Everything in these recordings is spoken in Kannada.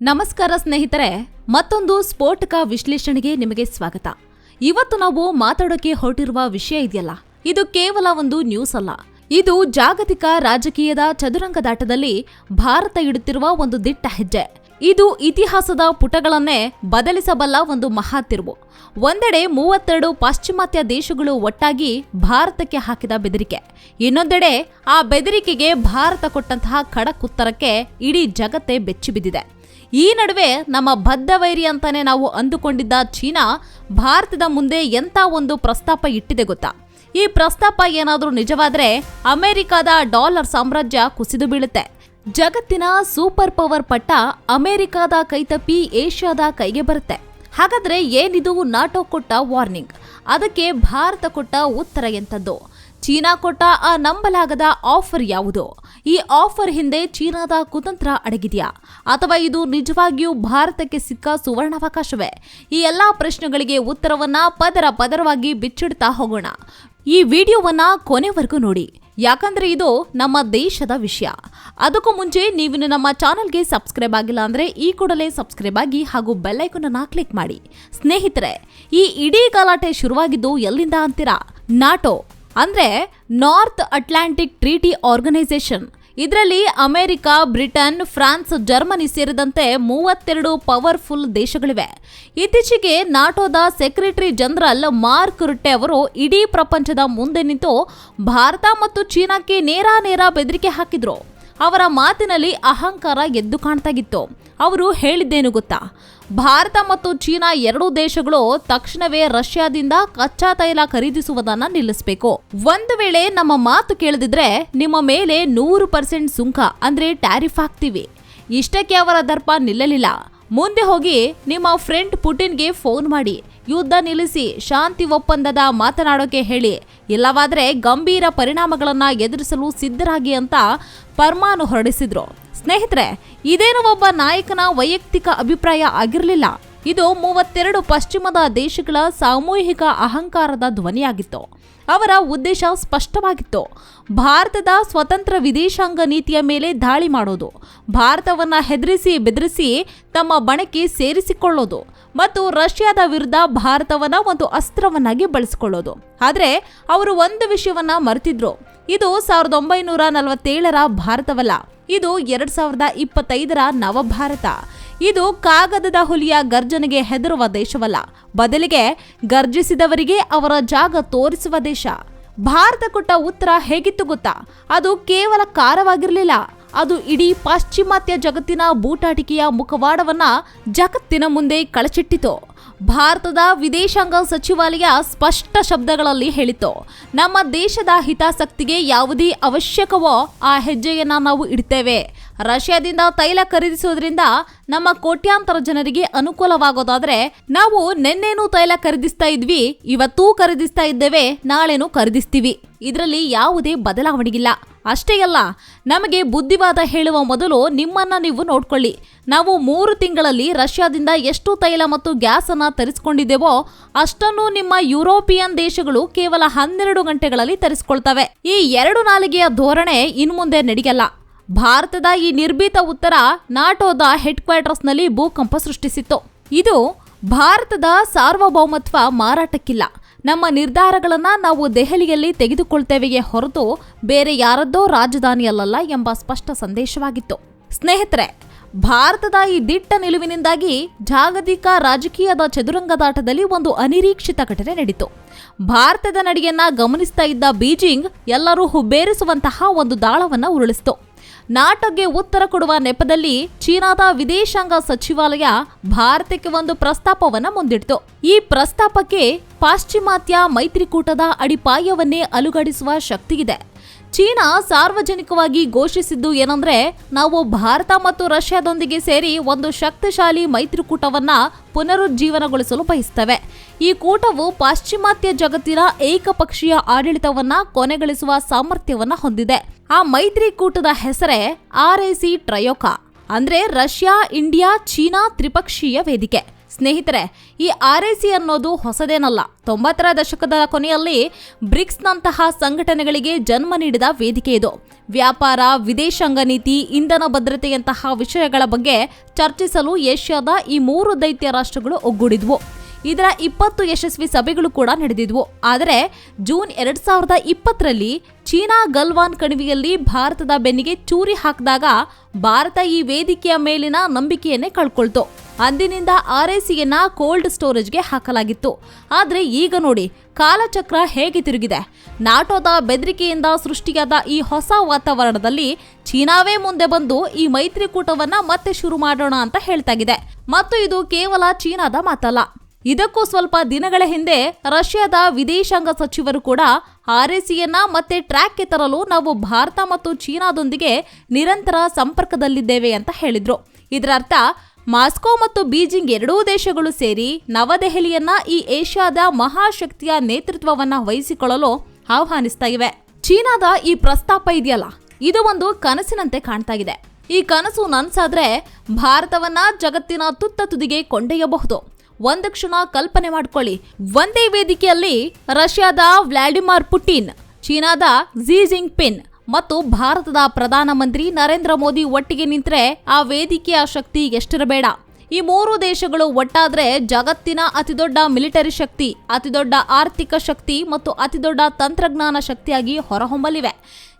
ನಮಸ್ಕಾರ ಸ್ನೇಹಿತರೆ, ಮತ್ತೊಂದು ಸ್ಫೋಟಕ ವಿಶ್ಲೇಷಣೆಗೆ ನಿಮಗೆ ಸ್ವಾಗತ. ಇವತ್ತು ನಾವು ಮಾತಾಡೋಕೆ ಹೊರಟಿರುವ ವಿಷಯ ಇದೆಯಲ್ಲ, ಇದು ಕೇವಲ ಒಂದು ನ್ಯೂಸ್ ಅಲ್ಲ. ಇದು ಜಾಗತಿಕ ರಾಜಕೀಯದ ಚದುರಂಗದಾಟದಲ್ಲಿ ಭಾರತ ಇಡುತ್ತಿರುವ ಒಂದು ದಿಟ್ಟ ಹೆಜ್ಜೆ. ಇದು ಇತಿಹಾಸದ ಪುಟಗಳನ್ನೇ ಬದಲಿಸಬಲ್ಲ ಒಂದು ಮಹಾ ತಿರುವು. ಒಂದೆಡೆ ಮೂವತ್ತೆರಡು ಪಾಶ್ಚಿಮಾತ್ಯ ದೇಶಗಳು ಒಟ್ಟಾಗಿ ಭಾರತಕ್ಕೆ ಹಾಕಿದ ಬೆದರಿಕೆ. ಇನ್ನೊಂದೆಡೆ ಆ ಬೆದರಿಕೆಗೆ ಭಾರತ ಕೊಟ್ಟಂತಹ ಖಡಕ್ ಉತ್ತರಕ್ಕೆ ಇಡೀ ಜಗತ್ತೇ ಬೆಚ್ಚಿಬಿದ್ದಿದೆ. ಈ ನಡುವೆ ನಮ್ಮ ಬದ್ಧ ವೈರಿ ಅಂತಾನೆ ನಾವು ಅಂದುಕೊಂಡಿದ್ದ ಚೀನಾ ಭಾರತದ ಮುಂದೆ ಎಂಥ ಒಂದು ಪ್ರಸ್ತಾಪ ಇಟ್ಟಿದೆ ಗೊತ್ತಾ? ಈ ಪ್ರಸ್ತಾಪ ಏನಾದರೂ ನಿಜವಾದರೆ ಅಮೆರಿಕದ ಡಾಲರ್ ಸಾಮ್ರಾಜ್ಯ ಕುಸಿದು ಬೀಳುತ್ತೆ. ಜಗತ್ತಿನ ಸೂಪರ್ ಪವರ್ ಪಟ್ಟ ಅಮೆರಿಕದ ಕೈತಪ್ಪಿ ಏಷ್ಯಾದ ಕೈಗೆ ಬರುತ್ತೆ. ಹಾಗಾದ್ರೆ ಏನಿದು ನಾಟೋ ಕೊಟ್ಟ ವಾರ್ನಿಂಗ್? ಅದಕ್ಕೆ ಭಾರತ ಕೊಟ್ಟ ಉತ್ತರ ಎಂಥದ್ದು ಚೀನಾ ಕೊಟ್ಟ ಆ ನಂಬಲಾಗದ ಆಫರ್ ಯಾವುದು? ಈ ಆಫರ್ ಹಿಂದೆ ಚೀನಾದ ಕುತಂತ್ರ ಅಡಗಿದೆಯಾ? ಅಥವಾ ಇದು ನಿಜವಾಗಿಯೂ ಭಾರತಕ್ಕೆ ಸಿಕ್ಕ ಸುವರ್ಣಾವಕಾಶವೇ? ಈ ಎಲ್ಲಾ ಪ್ರಶ್ನೆಗಳಿಗೆ ಉತ್ತರವನ್ನ ಪದರ ಪದರವಾಗಿ ಬಿಚ್ಚಿಡ್ತಾ ಹೋಗೋಣ. ಈ ವಿಡಿಯೋವನ್ನ ಕೊನೆವರೆಗೂ ನೋಡಿ. ಯಾಕಂದ್ರೆ ಇದು ನಮ್ಮ ದೇಶದ ವಿಷಯ. ಅದಕ್ಕೂ ಮುಂಚೆ ನೀವು ನಮ್ಮ ಚಾನಲ್ಗೆ ಸಬ್ಸ್ಕ್ರೈಬ್ ಆಗಿಲ್ಲ ಅಂದ್ರೆ ಈ ಕೂಡಲೇ ಸಬ್ಸ್ಕ್ರೈಬ್ ಆಗಿ ಹಾಗೂ ಬೆಲ್ಲೈಕನ್ ಅನ್ನ ಕ್ಲಿಕ್ ಮಾಡಿ. ಸ್ನೇಹಿತರೆ, ಈ ಇಡೀ ಗಲಾಟೆ ಶುರುವಾಗಿದ್ದು ಎಲ್ಲಿಂದ ಅಂತೀರಾ? ನಾಟೋ. ಅಂದ್ರೆ ನಾರ್ತ್ ಅಟ್ಲಾಂಟಿಕ್ ಟ್ರೀಟಿ ಆರ್ಗನೈಸೇಷನ್. ಇದರಲ್ಲಿ ಅಮೆರಿಕ, ಬ್ರಿಟನ್, ಫ್ರಾನ್ಸ್, ಜರ್ಮನಿ ಸೇರಿದಂತೆ ಮೂವತ್ತೆರಡು ಪವರ್ಫುಲ್ ದೇಶಗಳಿವೆ. ಇತ್ತೀಚೆಗೆ ನಾಟೋದ ಸೆಕ್ರೆಟರಿ ಜನರಲ್ ಮಾರ್ಕ್ ರುಟ್ಟೆ ಅವರು ಇಡೀ ಪ್ರಪಂಚದ ಮುಂದೆ ನಿಂತು ಭಾರತ ಮತ್ತು ಚೀನಾಕ್ಕೆ ನೇರ ನೇರ ಬೆದರಿಕೆ ಹಾಕಿದ್ರು. ಅವರ ಮಾತಿನಲ್ಲಿ ಅಹಂಕಾರ ಎದ್ದು ಕಾಣ್ತಾಗಿತ್ತು ಅವರು ಹೇಳಿದ್ದೇನು ಗೊತ್ತಾ? ಭಾರತ ಮತ್ತು ಚೀನಾ ಎರಡೂ ದೇಶಗಳು ತಕ್ಷಣವೇ ರಷ್ಯಾದಿಂದ ಕಚ್ಚಾ ತೈಲ ಖರೀದಿಸುವುದನ್ನು ನಿಲ್ಲಿಸಬೇಕು. ಒಂದು ವೇಳೆ ನಮ್ಮ ಮಾತು ಕೇಳದಿದ್ರೆ ನಿಮ್ಮ ಮೇಲೆ ನೂರು ಪರ್ಸೆಂಟ್ ಸುಂಕ, ಅಂದ್ರೆ ಟ್ಯಾರಿಫ್ ಹಾಕ್ತೀವಿ. ಇಷ್ಟಕ್ಕೆ ಅವರ ದರ್ಪ ನಿಲ್ಲಲಿಲ್ಲ. ಮುಂದೆ ಹೋಗಿ ನಿಮ್ಮ ಫ್ರೆಂಡ್ ಪುಟಿನ್ಗೆ ಫೋನ್ ಮಾಡಿ, ಯುದ್ಧ ನಿಲ್ಲಿಸಿ, ಶಾಂತಿ ಒಪ್ಪಂದದ ಮಾತನಾಡೋಕೆ ಹೇಳಿ. ಇಲ್ಲವಾದರೆ ಗಂಭೀರ ಪರಿಣಾಮಗಳನ್ನು ಎದುರಿಸಲು ಸಿದ್ಧರಾಗಿ ಅಂತ ಪರ್ಮಾನು ಹೊರಡಿಸಿದ್ರು. ಸ್ನೇಹಿತರೆ, ಇದೇನು ಒಬ್ಬ ನಾಯಕನ ವೈಯಕ್ತಿಕ ಅಭಿಪ್ರಾಯ ಆಗಿರಲಿಲ್ಲ. ಇದು ಮೂವತ್ತೆರಡು ಪಶ್ಚಿಮದ ದೇಶಗಳ ಸಾಮೂಹಿಕ ಅಹಂಕಾರದ ಧ್ವನಿಯಾಗಿತ್ತು. ಅವರ ಉದ್ದೇಶ ಸ್ಪಷ್ಟವಾಗಿತ್ತು. ಭಾರತದ ಸ್ವತಂತ್ರ ವಿದೇಶಾಂಗ ನೀತಿಯ ಮೇಲೆ ದಾಳಿ ಮಾಡೋದು, ಭಾರತವನ್ನ ಹೆದರಿಸಿ ಬೆದರಿಸಿ ತಮ್ಮ ಬಣಕ್ಕೆ ಸೇರಿಸಿಕೊಳ್ಳೋದು ಮತ್ತು ರಷ್ಯಾದ ವಿರುದ್ಧ ಭಾರತವನ್ನ ಒಂದು ಅಸ್ತ್ರವನ್ನಾಗಿ ಬಳಸಿಕೊಳ್ಳೋದು. ಆದರೆ, ಅವರು ಒಂದು ವಿಷಯವನ್ನ ಮರೆತಿದ್ರು. ಇದು ಸಾವಿರದ ಒಂಬೈನೂರ ನಲವತ್ತೇಳರ ಭಾರತವಲ್ಲ. ಇದು ಎರಡ್ ಸಾವಿರದ ಇಪ್ಪತ್ತೈದರ ನವಭಾರತ. ಇದು ಕಾಗದದ ಹುಲಿಯ ಗರ್ಜನೆಗೆ ಹೆದರುವ ದೇಶವಲ್ಲ. ಬದಲಿಗೆ ಗರ್ಜಿಸಿದವರಿಗೆ ಅವರ ಜಾಗ ತೋರಿಸುವ ದೇಶ. ಭಾರತ ಕೊಟ್ಟ ಉತ್ತರ ಹೇಗಿತ್ತು ಗೊತ್ತಾ? ಅದು ಕೇವಲ ಕಾರವಾಗಿರಲಿಲ್ಲ. ಅದು ಇಡೀ ಪಾಶ್ಚಿಮಾತ್ಯ ಜಗತ್ತಿನ ಬೂಟಾಟಿಕೆಯ ಮುಖವಾಡವನ್ನ ಜಗತ್ತಿನ ಮುಂದೆ ಕಳಚಿಟ್ಟಿತು. ಭಾರತದ ವಿದೇಶಾಂಗ ಸಚಿವಾಲಯ ಸ್ಪಷ್ಟ ಶಬ್ದಗಳಲ್ಲಿ ಹೇಳಿತು. ನಮ್ಮ ದೇಶದ ಹಿತಾಸಕ್ತಿಗೆ ಯಾವುದೇ ಅವಶ್ಯಕವೋ ಆ ಹೆಜ್ಜೆಯನ್ನು ನಾವು ಇಡ್ತೇವೆ. ರಷ್ಯಾದಿಂದ ತೈಲ ಖರೀದಿಸೋದ್ರಿಂದ ನಮ್ಮ ಕೋಟ್ಯಾಂತರ ಜನರಿಗೆ ಅನುಕೂಲವಾಗೋದಾದ್ರೆ ನಾವು ನಿನ್ನೇನು ತೈಲ ಖರೀದಿಸ್ತಾ ಇದ್ವಿ, ಇವತ್ತೂ ಖರೀದಿಸ್ತಾ ಇದ್ದೇವೆ, ನಾಳೆನೂ ಖರೀದಿಸ್ತೀವಿ. ಇದರಲ್ಲಿ ಯಾವುದೇ ಬದಲಾವಣೆಗಿಲ್ಲ. ಅಷ್ಟೇ ಅಲ್ಲ, ನಮಗೆ ಬುದ್ಧಿವಾದ ಹೇಳುವ ಮೊದಲು ನಿಮ್ಮನ್ನ ನೀವು ನೋಡ್ಕೊಳ್ಳಿ. ನಾವು ಮೂರು ತಿಂಗಳಲ್ಲಿ ರಷ್ಯಾದಿಂದ ಎಷ್ಟು ತೈಲ ಮತ್ತು ಗ್ಯಾಸನ್ನು ತರಿಸ್ಕೊಂಡಿದ್ದೇವೋ ಅಷ್ಟನ್ನು ನಿಮ್ಮ ಯುರೋಪಿಯನ್ ದೇಶಗಳು ಕೇವಲ ಹನ್ನೆರಡು ಗಂಟೆಗಳಲ್ಲಿ ತರಿಸ್ಕೊಳ್ತವೆ. ಈ ಎರಡು ನಾಲಿಗೆಯ ಧೋರಣೆ ಇನ್ಮುಂದೆ ನಡೆಯಲ್ಲ. ಭಾರತದ ಈ ನಿರ್ಭೀತ ಉತ್ತರ ನಾಟೋದ ಹೆಡ್ ಕ್ವಾರ್ಟರ್ಸ್ನಲ್ಲಿ ಭೂಕಂಪ ಸೃಷ್ಟಿಸಿತ್ತು. ಇದು ಭಾರತದ ಸಾರ್ವಭೌಮತ್ವ ಮಾರಾಟಕ್ಕಿಲ್ಲ. ನಮ್ಮ ನಿರ್ಧಾರಗಳನ್ನು ನಾವು ದೆಹಲಿಯಲ್ಲಿ ತೆಗೆದುಕೊಳ್ತೇವೆಯೇ ಹೊರತು ಬೇರೆ ಯಾರದ್ದೋ ರಾಜಧಾನಿಯಲ್ಲ ಎಂಬ ಸ್ಪಷ್ಟ ಸಂದೇಶವಾಗಿತ್ತು. ಸ್ನೇಹಿತರೆ, ಭಾರತದ ಈ ದಿಟ್ಟ ನಿಲುವಿನಿಂದಾಗಿ ಜಾಗತಿಕ ರಾಜಕೀಯದ ಚದುರಂಗದಾಟದಲ್ಲಿ ಒಂದು ಅನಿರೀಕ್ಷಿತ ಘಟನೆ ನಡೆಯಿತು ಭಾರತದ ನಡೆಯನ್ನ ಗಮನಿಸ್ತಾ ಇದ್ದ ಬೀಜಿಂಗ್ ಎಲ್ಲರೂ ಹುಬ್ಬೇರಿಸುವಂತಹ ಒಂದು ದಾಳವನ್ನು ಉರುಳಿಸಿತು. ನಾಟೋಗೆ ಉತ್ತರ ಕೊಡುವ ನೆಪದಲ್ಲಿ ಚೀನಾದ ವಿದೇಶಾಂಗ ಸಚಿವಾಲಯ ಭಾರತಕ್ಕೆ ಒಂದು ಪ್ರಸ್ತಾಪವನ್ನ ಮುಂದಿಡ್ತು. ಈ ಪ್ರಸ್ತಾಪಕ್ಕೆ ಪಾಶ್ಚಿಮಾತ್ಯ ಮೈತ್ರಿಕೂಟದ ಅಡಿಪಾಯವನ್ನೇ ಅಲುಗಾಡಿಸುವ ಶಕ್ತಿಯಿದೆ. ಚೀನಾ ಸಾರ್ವಜನಿಕವಾಗಿ ಘೋಷಿಸಿದ್ದು ಏನಂದ್ರೆ ನಾವು ಭಾರತ ಮತ್ತು ರಷ್ಯಾದೊಂದಿಗೆ ಸೇರಿ ಒಂದು ಶಕ್ತಿಶಾಲಿ ಮೈತ್ರಿಕೂಟವನ್ನ ಪುನರುಜ್ಜೀವನಗೊಳಿಸಲು ಬಯಸ್ತವೆ. ಈ ಕೂಟವು ಪಾಶ್ಚಿಮಾತ್ಯ ಜಗತ್ತಿನ ಏಕಪಕ್ಷೀಯ ಆಡಳಿತವನ್ನ ಕೊನೆಗಳಿಸುವ ಸಾಮರ್ಥ್ಯವನ್ನ ಹೊಂದಿದೆ. ಆ ಮೈತ್ರಿಕೂಟದ ಹೆಸರೇ ಆರ್ ಸಿ ಟ್ರಯೋಕಾ, ಅಂದ್ರೆ ರಷ್ಯಾ, ಇಂಡಿಯಾ, ಚೀನಾ ತ್ರಿಪಕ್ಷೀಯ ವೇದಿಕೆ. ಸ್ನೇಹಿತರೆ, ಈ ಆರ್ ಸಿ ಅನ್ನೋದು ಹೊಸದೇನಲ್ಲ. ತೊಂಬತ್ತರ ದಶಕದ ಕೊನೆಯಲ್ಲಿ ಬ್ರಿಕ್ಸ್ನಂತಹ ಸಂಘಟನೆಗಳಿಗೆ ಜನ್ಮ ನೀಡಿದ ವೇದಿಕೆ ಇದು. ವ್ಯಾಪಾರ, ವಿದೇಶಾಂಗ ನೀತಿ, ಇಂಧನ ಭದ್ರತೆಯಂತಹ ವಿಷಯಗಳ ಬಗ್ಗೆ ಚರ್ಚಿಸಲು ಏಷ್ಯಾದ ಈ ಮೂರು ದೈತ್ಯ ರಾಷ್ಟ್ರಗಳು ಒಗ್ಗೂಡಿದ್ವು. ಇದರ ಇಪ್ಪತ್ತು ಯಶಸ್ವಿ ಸಭೆಗಳು ಕೂಡ ನಡೆದಿದ್ವು. ಆದರೆ ಜೂನ್ ಎರಡ್ ಸಾವಿರದ ಇಪ್ಪತ್ತರಲ್ಲಿ ಚೀನಾ ಗಲ್ವಾನ್ ಕಣಿವೆಯಲ್ಲಿ ಭಾರತದ ಬೆನ್ನಿಗೆ ಚೂರಿ ಹಾಕಿದಾಗ ಭಾರತ ಈ ವೇದಿಕೆಯ ಮೇಲಿನ ನಂಬಿಕೆಯನ್ನೇ ಕಳ್ಕೊಳ್ತು. ಅಂದಿನಿಂದ ಆರ್ಎಸಿಯನ್ನ ಕೋಲ್ಡ್ ಸ್ಟೋರೇಜ್ಗೆ ಹಾಕಲಾಗಿತ್ತು. ಆದರೆ ಈಗ ನೋಡಿ, ಕಾಲಚಕ್ರ ಹೇಗೆ ತಿರುಗಿದೆ? ನಾಟೋದ ಬೆದರಿಕೆಯಿಂದ ಸೃಷ್ಟಿಯಾದ ಈ ಹೊಸ ವಾತಾವರಣದಲ್ಲಿ ಚೀನಾವೇ ಮುಂದೆ ಬಂದು ಈ ಮೈತ್ರಿಕೂಟವನ್ನ ಮತ್ತೆ ಶುರು ಮಾಡೋಣ ಅಂತ ಹೇಳ್ತಾಗಿದೆ. ಮತ್ತು ಇದು ಕೇವಲ ಚೀನಾದ ಮಾತಲ್ಲ. ಇದಕ್ಕೂ ಸ್ವಲ್ಪ ದಿನಗಳ ಹಿಂದೆ ರಷ್ಯಾದ ವಿದೇಶಾಂಗ ಸಚಿವರು ಕೂಡ ಆರ್ಎಸಿಯನ್ನ ಮತ್ತೆ ಟ್ರ್ಯಾಕ್ಗೆ ತರಲು ನಾವು ಭಾರತ ಮತ್ತು ಚೀನಾದೊಂದಿಗೆ ನಿರಂತರ ಸಂಪರ್ಕದಲ್ಲಿದ್ದೇವೆ ಅಂತ ಹೇಳಿದ್ರು. ಇದರರ್ಥ ಮಾಸ್ಕೋ ಮತ್ತು ಬೀಜಿಂಗ್ ಎರಡೂ ದೇಶಗಳು ಸೇರಿ ನವದೆಹಲಿಯನ್ನ ಈ ಏಷ್ಯಾದ ಮಹಾಶಕ್ತಿಯ ನೇತೃತ್ವವನ್ನ ವಹಿಸಿಕೊಳ್ಳಲು ಆಹ್ವಾನಿಸ್ತಾ ಇವೆ. ಚೀನಾದ ಈ ಪ್ರಸ್ತಾಪ ಇದೆಯಲ್ಲ, ಇದು ಒಂದು ಕನಸಿನಂತೆ ಕಾಣ್ತಾ ಇದೆ. ಈ ಕನಸು ನನ್ಸಾದ್ರೆ ಭಾರತವನ್ನ ಜಗತ್ತಿನ ತುತ್ತ ತುದಿಗೆ ಕೊಂಡೊಯ್ಯಬಹುದು. ಒಂದು ಕ್ಷಣ ಕಲ್ಪನೆ ಮಾಡ್ಕೊಳ್ಳಿ. ಒಂದೇ ವೇದಿಕೆಯಲ್ಲಿ ರಷ್ಯಾದ ವ್ಲಾಡಿಮಿರ್ ಪುಟಿನ್, ಚೀನಾದ ಝಿ ಜಿಂಗ್ಪಿನ್ ಮತ್ತು ಭಾರತದ ಪ್ರಧಾನಮಂತ್ರಿ ನರೇಂದ್ರ ಮೋದಿ ಒಟ್ಟಿಗೆ ನಿಂತರೆ ಆ ವೇದಿಕೆಯ ಶಕ್ತಿ ಎಷ್ಟಿರಬೇಡ. ಈ ಮೂರು ದೇಶಗಳು ಒಟ್ಟಾದ್ರೆ ಜಗತ್ತಿನ ಅತಿದೊಡ್ಡ ಮಿಲಿಟರಿ ಶಕ್ತಿ, ಅತಿದೊಡ್ಡ ಆರ್ಥಿಕ ಶಕ್ತಿ ಮತ್ತು ಅತಿದೊಡ್ಡ ತಂತ್ರಜ್ಞಾನ ಶಕ್ತಿಯಾಗಿ ಹೊರಹೊಮ್ಮಲಿವೆ.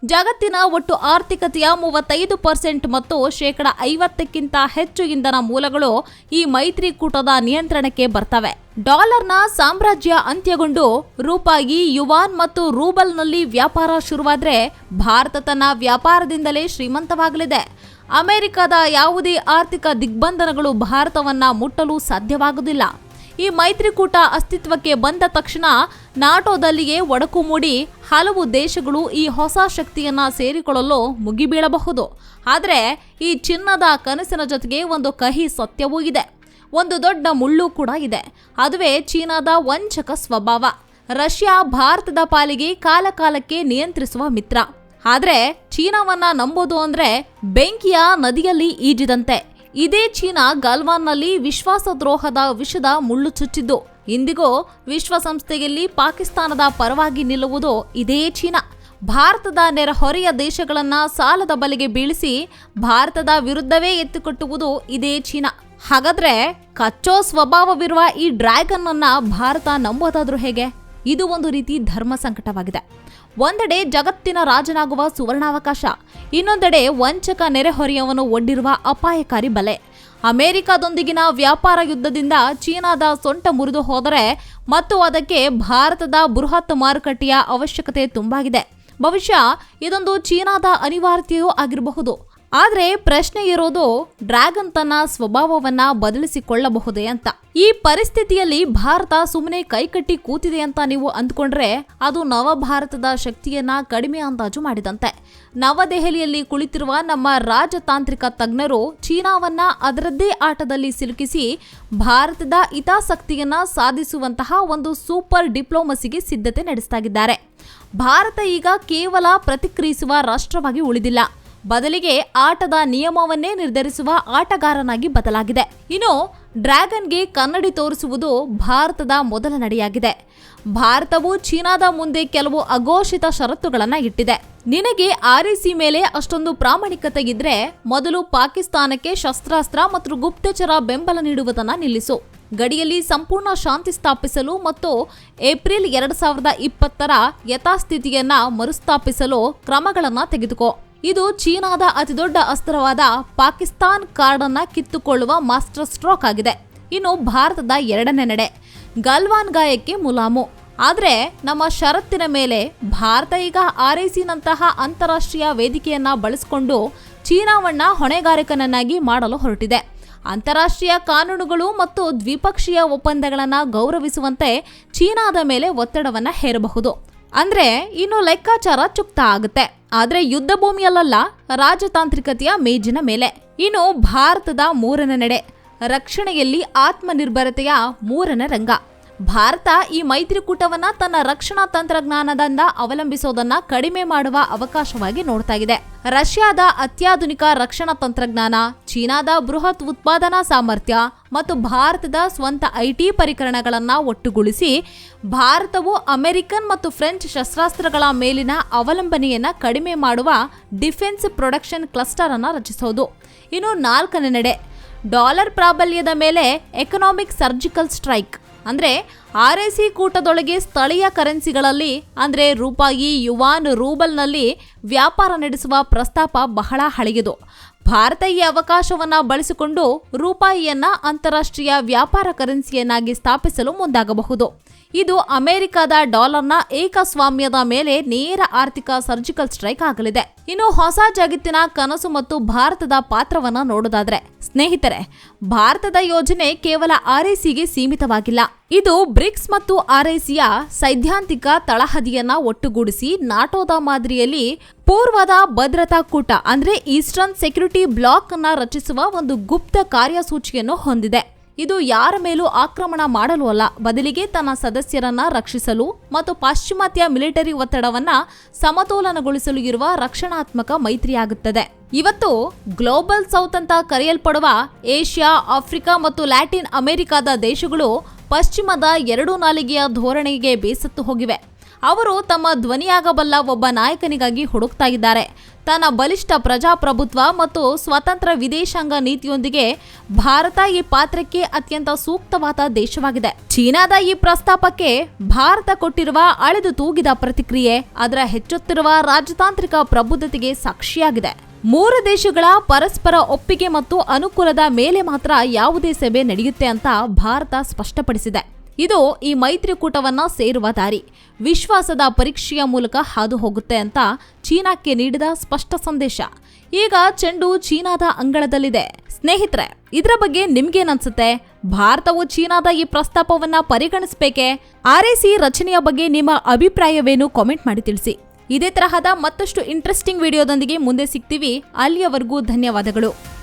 ಜಗತ್ತಿನ ಒಟ್ಟು ಆರ್ಥಿಕತೆಯ ಮೂವತ್ತೈದು ಪರ್ಸೆಂಟ್ ಮತ್ತು ಶೇಕಡ ಐವತ್ತಕ್ಕಿಂತ ಹೆಚ್ಚು ಇಂಧನ ಮೂಲಗಳು ಈ ಮೈತ್ರಿಕೂಟದ ನಿಯಂತ್ರಣಕ್ಕೆ ಬರ್ತವೆ. ಡಾಲರ್ನ ಸಾಮ್ರಾಜ್ಯ ಅಂತ್ಯಗೊಂಡು ರೂಪಾಯಿ, ಯುವಾನ್ ಮತ್ತು ರೂಬಲ್ನಲ್ಲಿ ವ್ಯಾಪಾರ ಶುರುವಾದರೆ ಭಾರತ ತನ್ನ ವ್ಯಾಪಾರದಿಂದಲೇ ಶ್ರೀಮಂತವಾಗಲಿದೆ. ಅಮೆರಿಕದ ಯಾವುದೇ ಆರ್ಥಿಕ ದಿಗ್ಬಂಧನಗಳು ಭಾರತವನ್ನ ಮುಟ್ಟಲು ಸಾಧ್ಯವಾಗುವುದಿಲ್ಲ. ಈ ಮೈತ್ರಿಕೂಟ ಅಸ್ತಿತ್ವಕ್ಕೆ ಬಂದ ತಕ್ಷಣ ನಾಟೋದಲ್ಲಿಯೇ ಒಡಕು ಮೂಡಿ ಹಲವು ದೇಶಗಳು ಈ ಹೊಸ ಶಕ್ತಿಯನ್ನ ಸೇರಿಕೊಳ್ಳಲು ಮುಗಿಬೀಳಬಹುದು. ಆದರೆ ಈ ಚಿನ್ನದ ಕನಸಿನ ಜೊತೆಗೆ ಒಂದು ಕಹಿ ಸತ್ಯವೂ ಇದೆ. ಒಂದು ದೊಡ್ಡ ಮುಳ್ಳು ಕೂಡ ಇದೆ. ಅದುವೇ ಚೀನಾದ ವಂಚಕ ಸ್ವಭಾವ. ರಷ್ಯಾ ಭಾರತದ ಪಾಲಿಗೆ ಕಾಲಕಾಲಕ್ಕೆ ನಿಯಂತ್ರಿಸುವ ಮಿತ್ರ. ಆದ್ರೆ ಚೀನಾವನ್ನ ನಂಬೋದು ಅಂದ್ರೆ ಬೆಂಕಿಯ ನದಿಯಲ್ಲಿ ಈಜಿದಂತೆ. ಇದೇ ಚೀನಾ ಗಲ್ವಾನ್ನಲ್ಲಿ ವಿಶ್ವಾಸದ್ರೋಹದ ವಿಷದ ಮುಳ್ಳು ಚುಚ್ಚಿದ್ದು. ಇಂದಿಗೂ ವಿಶ್ವಸಂಸ್ಥೆಯಲ್ಲಿ ಪಾಕಿಸ್ತಾನದ ಪರವಾಗಿ ನಿಲ್ಲುವುದು ಇದೇ ಚೀನಾ. ಭಾರತದ ನೆರೆಹೊರೆಯ ದೇಶಗಳನ್ನ ಸಾಲದ ಬಲೆಗೆ ಬೀಳಿಸಿ ಭಾರತದ ವಿರುದ್ಧವೇ ಎತ್ತಿಕೊಟ್ಟುವುದು ಇದೇ ಚೀನಾ. ಹಾಗಾದ್ರೆ ಕಚ್ಚೋ ಸ್ವಭಾವವಿರುವ ಈ ಡ್ರ್ಯಾಗನ್ ಅನ್ನ ಭಾರತ ನಂಬೋದಾದ್ರೂ ಹೇಗೆ? ಇದು ಒಂದು ರೀತಿ ಧರ್ಮ ಸಂಕಟವಾಗಿದೆ. ಒಂದೆಡೆ ಜಗತ್ತಿನ ರಾಜನಾಗುವ ಸುವರ್ಣಾವಕಾಶ, ಇನ್ನೊಂದೆಡೆ ವಂಚಕ ನೆರೆಹೊರೆಯವನು ಒಡ್ಡಿರುವ ಅಪಾಯಕಾರಿ ಬಲೆ. ಅಮೆರಿಕದೊಂದಿಗಿನ ವ್ಯಾಪಾರ ಯುದ್ಧದಿಂದ ಚೀನಾದ ಸೊಂಟ ಮುರಿದು ಹೋದರೆ ಮತ್ತು ಅದಕ್ಕೆ ಭಾರತದ ಬೃಹತ್ ಮಾರುಕಟ್ಟೆಯ ಅವಶ್ಯಕತೆ ತುಂಬಾಗಿದೆ. ಬಹುಶಃ ಇದೊಂದು ಚೀನಾದ ಅನಿವಾರ್ಯತೆಯೂ ಆಗಿರಬಹುದು. ಆದ್ರೆ ಪ್ರಶ್ನೆ ಇರೋದು ಡ್ರ್ಯಾಗನ್ ತನ್ನ ಸ್ವಭಾವವನ್ನ ಬದಲಿಸಿಕೊಳ್ಳಬಹುದೇ ಅಂತ. ಈ ಪರಿಸ್ಥಿತಿಯಲ್ಲಿ ಭಾರತ ಸುಮ್ಮನೆ ಕೈಕಟ್ಟಿ ಕೂತಿದೆ ಅಂತ ನೀವು ಅಂದ್ಕೊಂಡ್ರೆ ಅದು ನವ ಭಾರತದ ಶಕ್ತಿಯನ್ನ ಕಡಿಮೆ ಅಂದಾಜು ಮಾಡಿದಂತೆ. ನವದೆಹಲಿಯಲ್ಲಿ ಕುಳಿತಿರುವ ನಮ್ಮ ರಾಜತಾಂತ್ರಿಕ ತಜ್ಞರು ಚೀನಾವನ್ನ ಅದರದ್ದೇ ಆಟದಲ್ಲಿ ಸಿಲುಕಿಸಿ ಭಾರತದ ಹಿತಾಸಕ್ತಿಯನ್ನ ಸಾಧಿಸುವಂತಹ ಒಂದು ಸೂಪರ್ ಡಿಪ್ಲೊಮಸಿಗೆ ಸಿದ್ಧತೆ ನಡೆಸ್ತಾಗಿದ್ದಾರೆ ಭಾರತ ಈಗ ಕೇವಲ ಪ್ರತಿಕ್ರಿಯಿಸುವ ರಾಷ್ಟ್ರವಾಗಿ ಉಳಿದಿಲ್ಲ. ಬದಲಿಗೆ ಆಟದ ನಿಯಮವನ್ನೇ ನಿರ್ಧರಿಸುವ ಆಟಗಾರನಾಗಿ ಬದಲಾಗಿದೆ. ಇನ್ನು ಡ್ರ್ಯಾಗನ್ಗೆ ಕನ್ನಡಿ ತೋರಿಸುವುದು ಭಾರತದ ಮೊದಲ ನಡೆಯಾಗಿದೆ. ಭಾರತವು ಚೀನಾದ ಮುಂದೆ ಕೆಲವು ಅಘೋಷಿತ ಷರತ್ತುಗಳನ್ನು ಇಟ್ಟಿದೆ. ನಿನಗೆ ಆರ್ಇಸಿ ಮೇಲೆ ಅಷ್ಟೊಂದು ಪ್ರಾಮಾಣಿಕತೆ ಇದ್ರೆ ಮೊದಲು ಪಾಕಿಸ್ತಾನಕ್ಕೆ ಶಸ್ತ್ರಾಸ್ತ್ರ ಮತ್ತು ಗುಪ್ತಚರ ಬೆಂಬಲ ನೀಡುವುದನ್ನು ನಿಲ್ಲಿಸು. ಗಡಿಯಲ್ಲಿ ಸಂಪೂರ್ಣ ಶಾಂತಿ ಸ್ಥಾಪಿಸಲು ಮತ್ತು ಏಪ್ರಿಲ್ ಎರಡು ಸಾವಿರದ ಇಪ್ಪತ್ತರ ಯಥಾಸ್ಥಿತಿಯನ್ನ ಮರುಸ್ಥಾಪಿಸಲು ಕ್ರಮಗಳನ್ನು ತೆಗೆದುಕೋ. ಇದು ಚೀನಾದ ಅತಿದೊಡ್ಡ ಅಸ್ತ್ರವಾದ ಪಾಕಿಸ್ತಾನ್ ಕಾರ್ಡ್ ಅನ್ನ ಕಿತ್ತುಕೊಳ್ಳುವ ಮಾಸ್ಟರ್ ಸ್ಟ್ರೋಕ್ ಆಗಿದೆ. ಇನ್ನು ಭಾರತದ ಎರಡನೇ ನಡೆ, ಗಲ್ವಾನ್ ಗಾಯಕ್ಕೆ ಮುಲಾಮು. ಆದರೆ ನಮ್ಮ ಷರತ್ತಿನ ಮೇಲೆ ಭಾರತ ಈಗ ಆರ್ಐಸಿನಂತಹ ಅಂತಾರಾಷ್ಟ್ರೀಯ ವೇದಿಕೆಯನ್ನ ಬಳಸಿಕೊಂಡು ಚೀನಾವನ್ನ ಹೊಣೆಗಾರಿಕನನ್ನಾಗಿ ಮಾಡಲು ಹೊರಟಿದೆ. ಅಂತಾರಾಷ್ಟ್ರೀಯ ಕಾನೂನುಗಳು ಮತ್ತು ದ್ವಿಪಕ್ಷೀಯ ಒಪ್ಪಂದಗಳನ್ನು ಗೌರವಿಸುವಂತೆ ಚೀನಾದ ಮೇಲೆ ಒತ್ತಡವನ್ನ ಹೇರಬಹುದು. ಅಂದ್ರೆ ಇನ್ನು ಲೆಕ್ಕಾಚಾರ ಚುಕ್ತ ಆಗುತ್ತೆ. ಆದ್ರೆ ಯುದ್ಧ ಭೂಮಿಯಲ್ಲ ರಾಜತಾಂತ್ರಿಕತೆಯ ಮೇಜಿನ ಮೇಲೆ. ಇನ್ನು ಭಾರತದ ಮೂರನೇ ನಡೆ ರಕ್ಷಣೆಯಲ್ಲಿ ಆತ್ಮನಿರ್ಭರತೆಯ ಮೂರನೇ ರಂಗ. ಭಾರತ ಈ ಮೈತ್ರಿಕೂಟವನ್ನ ತನ್ನ ರಕ್ಷಣಾ ತಂತ್ರಜ್ಞಾನದಿಂದ ಅವಲಂಬಿಸೋದನ್ನ ಕಡಿಮೆ ಮಾಡುವ ಅವಕಾಶವಾಗಿ ನೋಡ್ತಾ ಇದೆ. ರಷ್ಯಾದ ಅತ್ಯಾಧುನಿಕ ರಕ್ಷಣಾ ತಂತ್ರಜ್ಞಾನ, ಚೀನಾದ ಬೃಹತ್ ಉತ್ಪಾದನಾ ಸಾಮರ್ಥ್ಯ ಮತ್ತು ಭಾರತದ ಸ್ವಂತ ಐಟಿ ಪರಿಕರಣಗಳನ್ನು ಒಟ್ಟುಗೂಡಿಸಿ ಭಾರತವು ಅಮೆರಿಕನ್ ಮತ್ತು ಫ್ರೆಂಚ್ ಶಸ್ತ್ರಾಸ್ತ್ರಗಳ ಮೇಲಿನ ಅವಲಂಬನೆಯನ್ನ ಕಡಿಮೆ ಮಾಡುವ ಡಿಫೆನ್ಸ್ ಪ್ರೊಡಕ್ಷನ್ ಕ್ಲಸ್ಟರ್ ಅನ್ನು ರಚಿಸೋದು. ಇನ್ನು ನಾಲ್ಕನೇ ನಡೆ, ಡಾಲರ್ ಪ್ರಾಬಲ್ಯದ ಮೇಲೆ ಎಕನಾಮಿಕ್ ಸರ್ಜಿಕಲ್ ಸ್ಟ್ರೈಕ್. ಅಂದ್ರೆ ಆರ್ ಸಿ ಕೂಟದೊಳಗೆ ಸ್ಥಳೀಯ ಕರೆನ್ಸಿಗಳಲ್ಲಿ, ಅಂದರೆ ರೂಪಾಯಿ, ಯುವಾನ್, ರೂಬಲ್ನಲ್ಲಿ ವ್ಯಾಪಾರ ನಡೆಸುವ ಪ್ರಸ್ತಾಪ ಬಹಳ ಹಳೆಯದು ಭಾರತ ಈ ಅವಕಾಶವನ್ನ ಬಳಸಿಕೊಂಡು ರೂಪಾಯಿಯನ್ನ ಅಂತಾರಾಷ್ಟ್ರೀಯ ವ್ಯಾಪಾರ ಕರೆನ್ಸಿಯನ್ನಾಗಿ ಸ್ಥಾಪಿಸಲು ಮುಂದಾಗಬಹುದು. ಇದು ಅಮೆರಿಕದ ಡಾಲರ್ನ ಏಕಸ್ವಾಮ್ಯದ ಮೇಲೆ ನೇರ ಆರ್ಥಿಕ ಸರ್ಜಿಕಲ್ ಸ್ಟ್ರೈಕ್ ಆಗಲಿದೆ. ಇನ್ನು ಹೊಸ ಜಗತ್ತಿನ ಕನಸು ಮತ್ತು ಭಾರತದ ಪಾತ್ರವನ್ನ ನೋಡೋದಾದ್ರೆ, ಸ್ನೇಹಿತರೆ, ಭಾರತದ ಯೋಜನೆ ಕೇವಲ ಆರ್ಐಸಿಗೆ ಸೀಮಿತವಾಗಿಲ್ಲ. ಇದು ಬ್ರಿಕ್ಸ್ ಮತ್ತು ಆರ್ಐಸಿಯ ಸೈದ್ಧಾಂತಿಕ ತಳಹದಿಯನ್ನ ಒಟ್ಟುಗೂಡಿಸಿ ನಾಟೋದ ಮಾದರಿಯಲ್ಲಿ ಪೂರ್ವದ ಭದ್ರತಾ ಕೂಟ, ಅಂದ್ರೆ ಈಸ್ಟರ್ನ್ ಸೆಕ್ಯೂರಿಟಿ ಬ್ಲಾಕ್ ಅನ್ನ ರಚಿಸುವ ಒಂದು ಗುಪ್ತ ಕಾರ್ಯಸೂಚಿಯನ್ನು ಹೊಂದಿದೆ. ಇದು ಯಾರ ಮೇಲೂ ಆಕ್ರಮಣ ಮಾಡಲು ಅಲ್ಲ, ಬದಲಿಗೆ ತನ್ನ ಸದಸ್ಯರನ್ನ ರಕ್ಷಿಸಲು ಮತ್ತು ಪಾಶ್ಚಿಮಾತ್ಯ ಮಿಲಿಟರಿ ಒತ್ತಡವನ್ನ ಸಮತೋಲನಗೊಳಿಸಲು ಇರುವ ರಕ್ಷಣಾತ್ಮಕ ಮೈತ್ರಿಯಾಗುತ್ತದೆ. ಇವತ್ತು ಗ್ಲೋಬಲ್ ಸೌತ್ ಅಂತ ಕರೆಯಲ್ಪಡುವ ಏಷ್ಯಾ, ಆಫ್ರಿಕಾ ಮತ್ತು ಲ್ಯಾಟಿನ್ ಅಮೆರಿಕಾದ ದೇಶಗಳು ಪಶ್ಚಿಮದ ಎರಡು ನಾಲಿಗೆಯ ಧೋರಣೆಗೆ ಬೇಸತ್ತು ಹೋಗಿವೆ. ಅವರು ತಮ್ಮ ಧ್ವನಿಯಾಗಬಲ್ಲ ಒಬ್ಬ ನಾಯಕನಿಗಾಗಿ ಹುಡುಕ್ತಾ ಇದ್ದಾರೆ. ತನ್ನ ಬಲಿಷ್ಠ ಪ್ರಜಾಪ್ರಭುತ್ವ ಮತ್ತು ಸ್ವತಂತ್ರ ವಿದೇಶಾಂಗ ನೀತಿಯೊಂದಿಗೆ ಭಾರತ ಈ ಪಾತ್ರಕ್ಕೆ ಅತ್ಯಂತ ಸೂಕ್ತವಾದ ದೇಶವಾಗಿದೆ. ಚೀನಾದ ಈ ಪ್ರಸ್ತಾಪಕ್ಕೆ ಭಾರತ ಕೊಟ್ಟಿರುವ ಅಳೆದು ತೂಗಿದ ಪ್ರತಿಕ್ರಿಯೆ ಅದರ ಹೆಚ್ಚುತ್ತಿರುವ ರಾಜತಾಂತ್ರಿಕ ಪ್ರಬುದ್ಧತೆಗೆ ಸಾಕ್ಷಿಯಾಗಿದೆ. ಮೂರು ದೇಶಗಳ ಪರಸ್ಪರ ಒಪ್ಪಿಗೆ ಮತ್ತು ಅನುಕೂಲದ ಮೇಲೆ ಮಾತ್ರ ಯಾವುದೇ ಸಭೆ ನಡೆಯುತ್ತೆ ಅಂತ ಭಾರತ ಸ್ಪಷ್ಟಪಡಿಸಿದೆ. ಇದು ಈ ಮೈತ್ರಿಕೂಟವನ್ನ ಸೇರುವ ದಾರಿ. ವಿಶ್ವಾಸದ ಪರೀಕ್ಷೆಯ ಮೂಲಕ ಹಾದು ಹೋಗುತ್ತೆ ಅಂತ ಚೀನಾಕ್ಕೆ ನೀಡಿದ ಸ್ಪಷ್ಟ ಸಂದೇಶ. ಈಗ ಚೆಂಡು ಚೀನಾದ ಅಂಗಳದಲ್ಲಿದೆ. ಸ್ನೇಹಿತರೆ, ಇದರ ಬಗ್ಗೆ ನಿಮ್ಗೇನನ್ಸುತ್ತೆ? ಭಾರತವು ಚೀನಾದ ಈ ಪ್ರಸ್ತಾಪವನ್ನ ಪರಿಗಣಿಸಬೇಕೆ? ಆರ್ಎಸಿ ರಚನೆಯ ಬಗ್ಗೆ ನಿಮ್ಮ ಅಭಿಪ್ರಾಯವೇನು ಕಾಮೆಂಟ್ ಮಾಡಿ ತಿಳಿಸಿ. ಇದೇ ತರಹದ ಮತ್ತಷ್ಟು ಇಂಟ್ರೆಸ್ಟಿಂಗ್ ವಿಡಿಯೋದೊಂದಿಗೆ ಮುಂದೆ ಸಿಗ್ತೀವಿ. ಅಲ್ಲಿಯವರೆಗೂ ಧನ್ಯವಾದಗಳು.